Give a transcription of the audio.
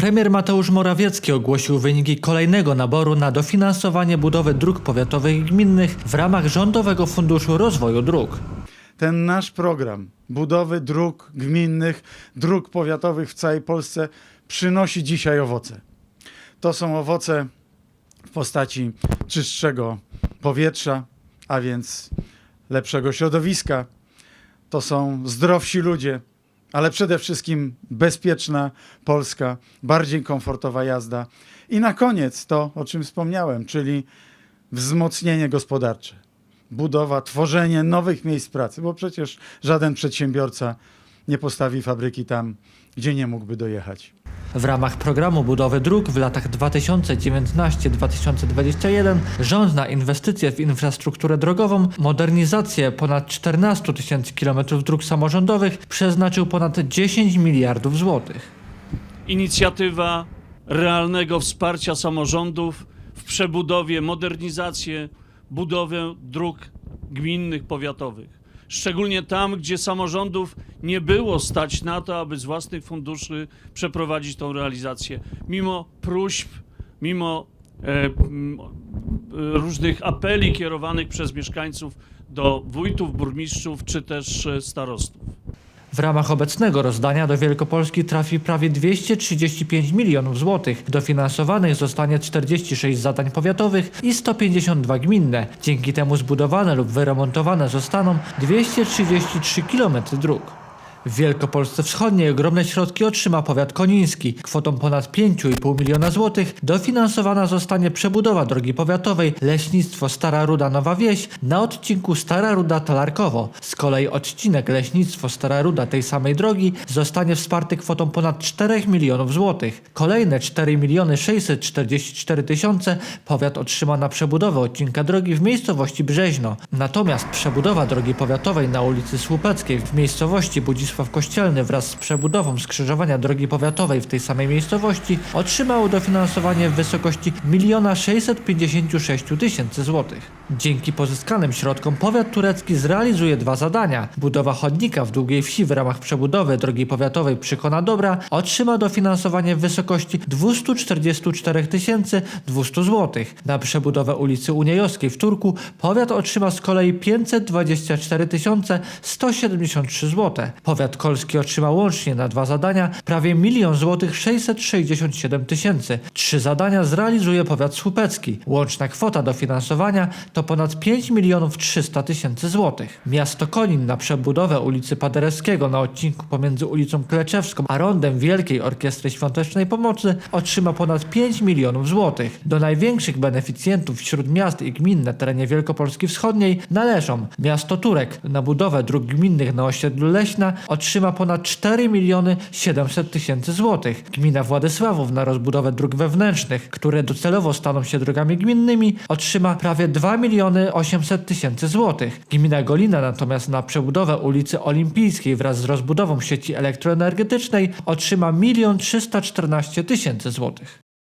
Premier Mateusz Morawiecki ogłosił wyniki kolejnego naboru na dofinansowanie budowy dróg powiatowych i gminnych w ramach Rządowego Funduszu Rozwoju Dróg. ten nasz program budowy dróg gminnych, dróg powiatowych w całej Polsce przynosi dzisiaj owoce. To są owoce w postaci czystszego powietrza, a więc lepszego środowiska. To są zdrowsi ludzie, ale przede wszystkim bezpieczna Polska, bardziej komfortowa jazda. I na koniec to, o czym wspomniałem, czyli wzmocnienie gospodarcze budowa, tworzenie nowych miejsc pracy, bo przecież żaden przedsiębiorca nie postawi fabryki tam, gdzie nie mógłby dojechać. W ramach programu budowy dróg w latach 2019-2021 rząd na inwestycje w infrastrukturę drogową, modernizację ponad 14 tysięcy kilometrów dróg samorządowych przeznaczył ponad 10 miliardów złotych. inicjatywa realnego wsparcia samorządów w przebudowie, modernizację, budowę dróg gminnych, powiatowych. Szczególnie tam, gdzie samorządów nie było stać na to, aby z własnych funduszy przeprowadzić tą realizację. Mimo próśb, mimo e, różnych apeli kierowanych przez mieszkańców do wójtów, burmistrzów czy też e, starostów. W ramach obecnego rozdania do Wielkopolski trafi prawie 235 milionów złotych. Dofinansowanych zostanie 46 zadań powiatowych i 152 gminne. Dzięki temu zbudowane lub wyremontowane zostaną 233 km dróg. W Wielkopolsce Wschodniej ogromne środki otrzyma powiat koniński. Kwotą ponad 5,5 miliona złotych dofinansowana zostanie przebudowa drogi powiatowej Leśnictwo Stara Ruda Nowa Wieś na odcinku Stara Ruda Talarkowo. Z kolei odcinek Leśnictwo Stara Ruda tej samej drogi zostanie wsparty kwotą ponad 4 milionów złotych. Kolejne 4 miliony 644 tysiące powiat otrzyma na przebudowę odcinka drogi w miejscowości Brzeźno. Natomiast przebudowa drogi powiatowej na ulicy Słupeckiej w miejscowości Budzisław Kościelny wraz z przebudową skrzyżowania drogi powiatowej w tej samej miejscowości otrzymało dofinansowanie w wysokości 1 656 tysięcy złotych. Dzięki pozyskanym środkom powiat turecki zrealizuje dwa zadania. Budowa chodnika w Długiej Wsi w ramach przebudowy drogi powiatowej przy Dobra otrzyma dofinansowanie w wysokości 244 200 zł. Na przebudowę ulicy Uniejowskiej w Turku powiat otrzyma z kolei 524 173 zł. Powiat kolski otrzyma łącznie na dwa zadania prawie 1 złotych 667 tysięcy. Trzy zadania zrealizuje powiat słupecki. Łączna kwota dofinansowania to ponad 5 milionów 300 tysięcy złotych. Miasto Konin na przebudowę ulicy Paderewskiego na odcinku pomiędzy ulicą Kleczewską a rondem Wielkiej Orkiestry Świątecznej Pomocy otrzyma ponad 5 milionów złotych. Do największych beneficjentów wśród miast i gmin na terenie Wielkopolski Wschodniej należą miasto Turek na budowę dróg gminnych na osiedlu Leśna otrzyma ponad 4 miliony 700 tysięcy złotych. Gmina Władysławów na rozbudowę dróg wewnętrznych, które docelowo staną się drogami gminnymi, otrzyma prawie 2 miliony 800 tysięcy złotych. Gmina Golina natomiast na przebudowę ulicy Olimpijskiej wraz z rozbudową sieci elektroenergetycznej otrzyma 1 314 tysięcy złotych.